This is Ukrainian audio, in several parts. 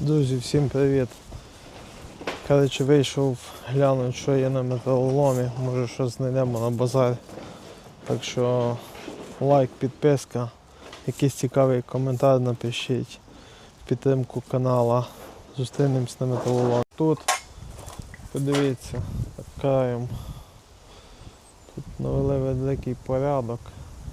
Друзі, всім привіт. Коротше, вийшов глянути, що є на металоломі. Може щось знайдемо на базар. Так що лайк, підписка, якийсь цікавий коментар напишіть. в Підтримку канала. Зустрінемось на металоломі. Тут подивіться, краєм. Тут навели великий порядок.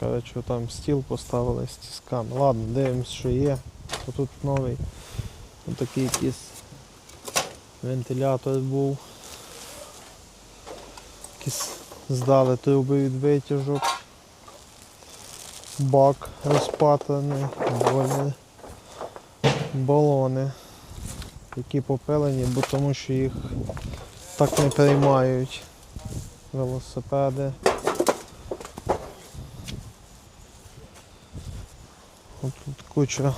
Коротше, там стіл поставили з тисками. Ладно, дивимось, що є. Тут новий Ось такий якийсь вентилятор був. Якісь здали труби від витяжок. Бак розпатрений, бойлер, балони, які попилені, бо тому що їх так не приймають велосипеди. Ось тут куча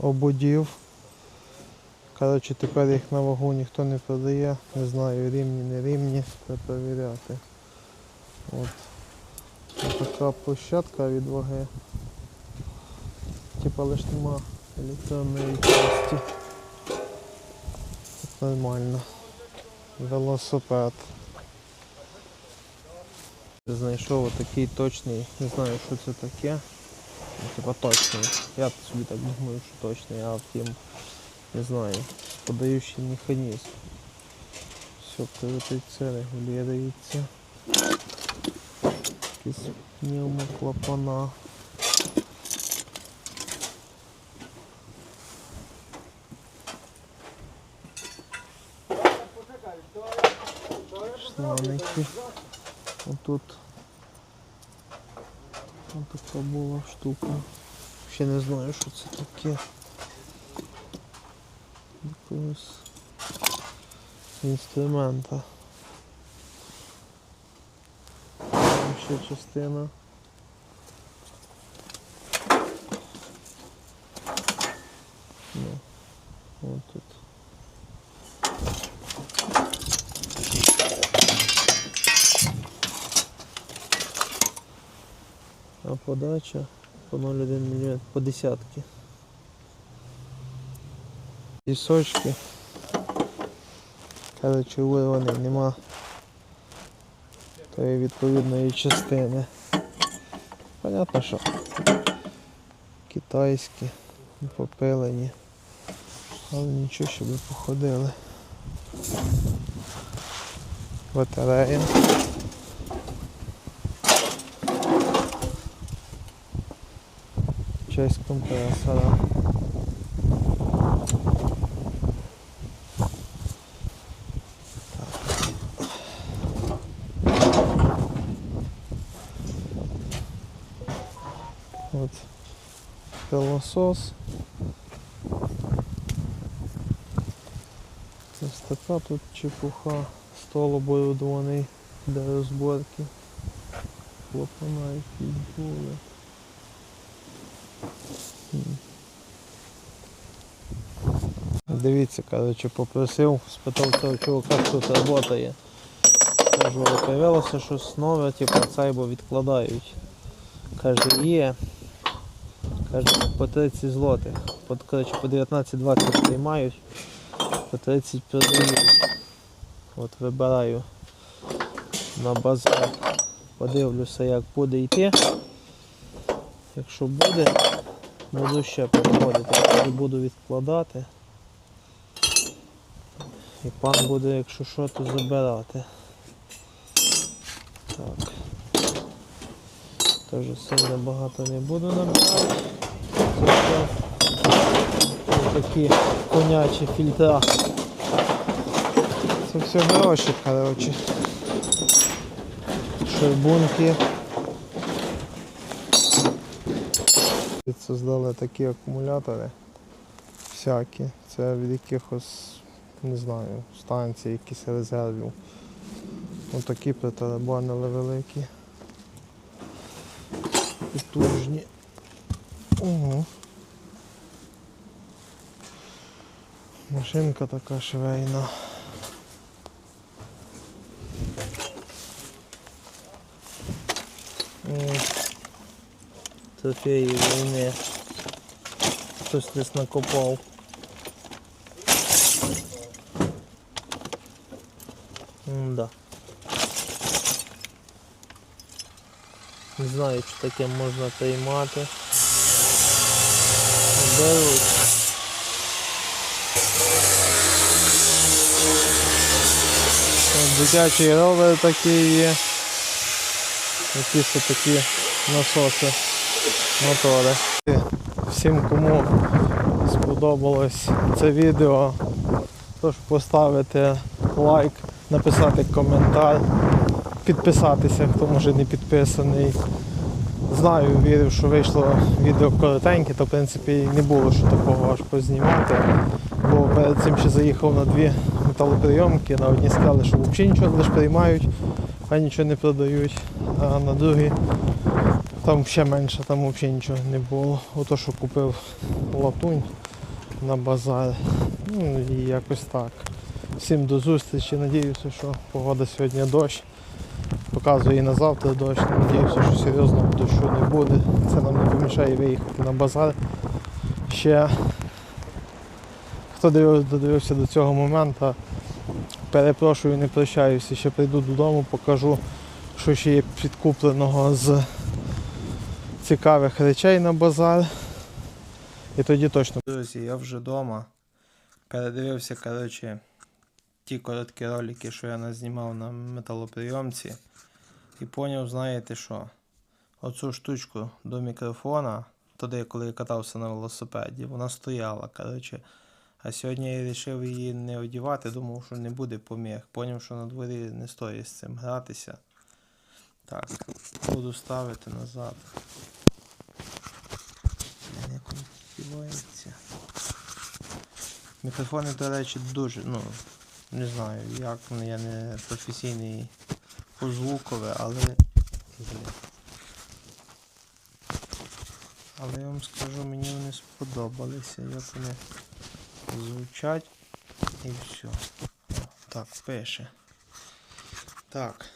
ободів. Коротше, тепер їх на вагу ніхто не продає. Не знаю, рівні, не рівні, треба перевіряти. От. Ось така площадка від ваги. Типа лиш нема електронної часті. Тут нормально. Велосипед. Знайшов отакий точний, не знаю що це таке. Ну, Типа точний. Я собі так думаю, що точний, а втім не знаю, подаючий механізм. Все крутиться, регулюється. Якісь пневмоклапана. Шланики. Отут. Ось така була штука. Ще не знаю, що це таке. Якогось інструмента. Ще частина. Ну. А подача по 0,1 мм по десятки. Пісочки. Коротше, вирваний нема тої відповідної частини. Понятно, що китайські, попилені. Але нічого, щоб походили. Батарея. Часть компресора. От пилосос. Ось така тут чепуха, стол оборудований для розборки. Клапана якісь були. Дивіться, коротше, попросив, спитав цього чувака, хто тут працює. Кажу, «Але появилося щось нове, типу цей бо відкладають. Каже, є. По 30 злотих. По, коротше, по 19-20 приймають, по 30 продають. От вибираю на базар. Подивлюся, як буде йти. Якщо буде, буду ще приходити. Якщо буду відкладати. І пан буде, якщо що, то забирати. Так. Теж сильно багато не буду набирати. Все такі конячі фільтра. Це все гроші, коротше. Шербунки. Создали такі акумулятори всякі. Це від якихось, не знаю, станцій, якісь резервів. Ось такі притарабанили великі потужні. Ого. Машинка така швейна. Трофеї війни. Хтось десь накопав. М-да. Не знаю, чи таке можна приймати. Беруть. Дитячий ровер такий є. Якісь такі насоси, мотори. Всім, кому сподобалось це відео, тож поставити лайк, написати коментар, підписатися, хто може не підписаний. Знаю, вірив, що вийшло відео коротеньке, то в принципі не було що такого аж познімати. Бо перед цим ще заїхав на дві металоприйомки, на одній сказали, що взагалі нічого лише приймають, а нічого не продають. А на другій там ще менше, там взагалі нічого не було. Ото що купив латунь на базар. Ну і якось так. Всім до зустрічі. Надіюся, що погода сьогодні дощ. Показує на завтра дощ. Надіюся, що серйозно дощу не буде. Це нам не помішає виїхати на базар. Ще хто додивився до цього моменту, перепрошую, не прощаюся. Ще прийду додому, покажу, що ще є підкупленого з цікавих речей на базар. І тоді точно. Друзі, я вже вдома. Передивився, коротше, ті короткі ролики, що я назнімав на металоприйомці. І поняв, знаєте що? Оцю штучку до мікрофона, туди, коли я катався на велосипеді, вона стояла, коротше. А сьогодні я вирішив її не одягати, думав, що не буде поміг. Поняв, що на дворі не стоїть з цим гратися. Так, буду ставити назад. Як. Мікрофони, до речі, дуже, ну, не знаю, як я не професійний звукове, але. Але я вам скажу, мені вони сподобалися, як вони звучать і все. Так, пише. Так,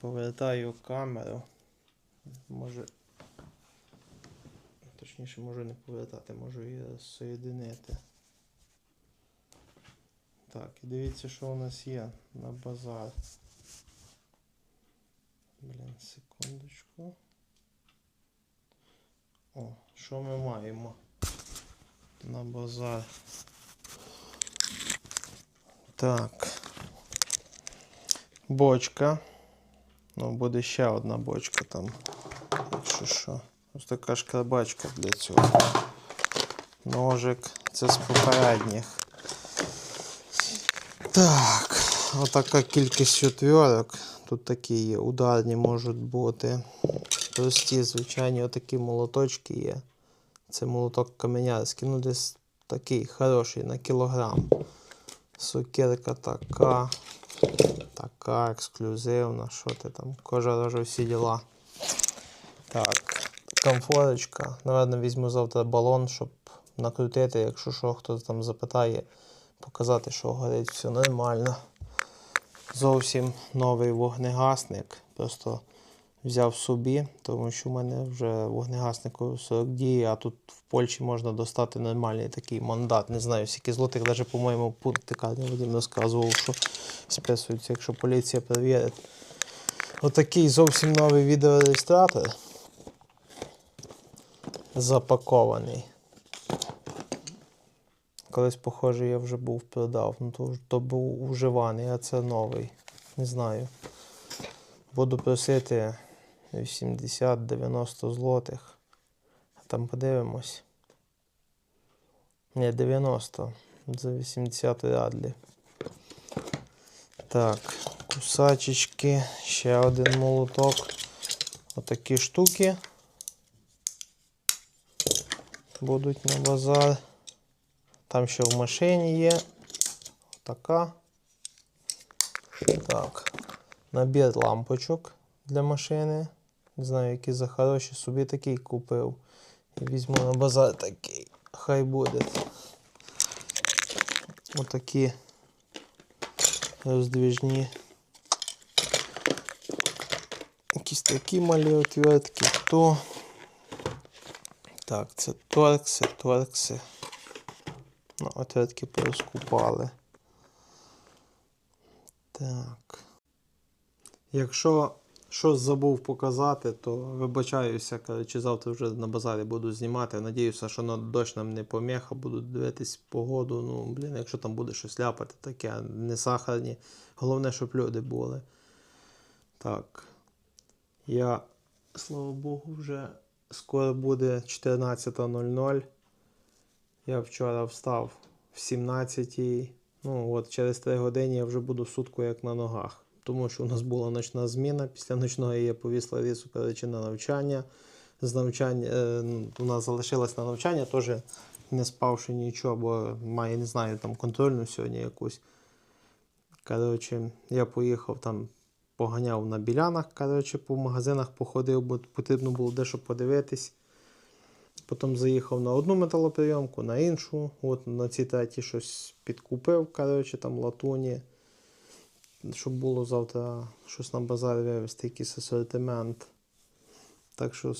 повертаю камеру. Може. Точніше можу не повертати, можу її розсоєдинити. Так, і дивіться, що у нас є на базар. Блін, секундочку. О, що ми маємо на базар? Так. Бочка. Ну, буде ще одна бочка там. Якщо що. Ось така шкрабачка для цього. Ножик. Це з попередніх. Так, отака кількість отвірок. Тут такі є ударні можуть бути. Прості, звичайні, отакі молоточки є. Це молоток каменярський. Ну, десь такий хороший на кілограм. Сукерка така. Така ексклюзивна. Що ти там? Кожа рожа всі діла. Так, комфорочка. Наверно, візьму завтра балон, щоб накрутити, якщо що, хто там запитає, показати, що горить все нормально. Зовсім новий вогнегасник. Просто взяв собі, тому що в мене вже вогнегасник у 40 діє, а тут в Польщі можна достати нормальний такий мандат. Не знаю, скільки злотих, навіть, по-моєму, пункт тикання Вадим розказував, що списується, якщо поліція перевірить. Отакий зовсім новий відеореєстратор. Запакований. Колись, похоже, я вже був продав. Ну то, то був уживаний, а це новий. Не знаю. Буду просити 80-90 злотих. А там подивимось. Ні, 90. За 80 радлі. Так, кусачечки, ще один молоток. Отакі штуки будуть на базар. Там ще в машині є. Така. Так. Набір лампочок для машини. Не знаю, які за хороші. Собі такий купив. І візьму на базар такий. Хай буде. Отакі роздвіжні. Якісь такі малі отвертки. То. Так, це торкси, торкси. Ну, отвертки порозкупали. Так. Якщо щось забув показати, то вибачаюся, коротше, завтра вже на базарі буду знімати. Надіюся, що на дощ нам не поміха, буду дивитись погоду. Ну, блін, якщо там буде щось ляпати, таке, не сахарні. Головне, щоб люди були. Так. Я, слава Богу, вже скоро буде 14.00. Я вчора встав в 17-й. Ну, от через 3 години я вже буду сутку як на ногах. Тому що у нас була ночна зміна. Після ночної я повіз Ларісу коротше, на навчання. З навчання е, у нас залишилось на навчання, теж не спавши нічого, бо має, не знаю, там контрольну сьогодні якусь. Коротше, я поїхав там, поганяв на білянах, коротше, по магазинах походив, бо потрібно було дещо подивитись. Потім заїхав на одну металоприйомку, на іншу. От на цій третій щось підкупив, коротше, там латуні. Щоб було завтра щось на базар вивезти, якийсь асортимент. Так що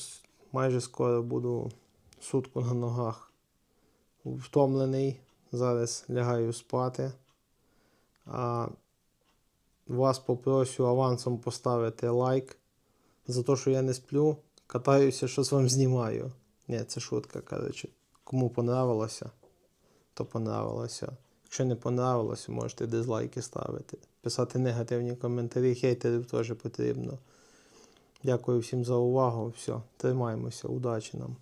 майже скоро буду сутку на ногах. Втомлений. Зараз лягаю спати. А вас попрошу авансом поставити лайк за те, що я не сплю. Катаюся, щось вам знімаю. Ні, це шутка, коротше. Кому понравилося, то понравилося. Якщо не понравилося, можете дизлайки ставити. Писати негативні коментарі, хейтерів теж потрібно. Дякую всім за увагу. Все, тримаємося, удачі нам.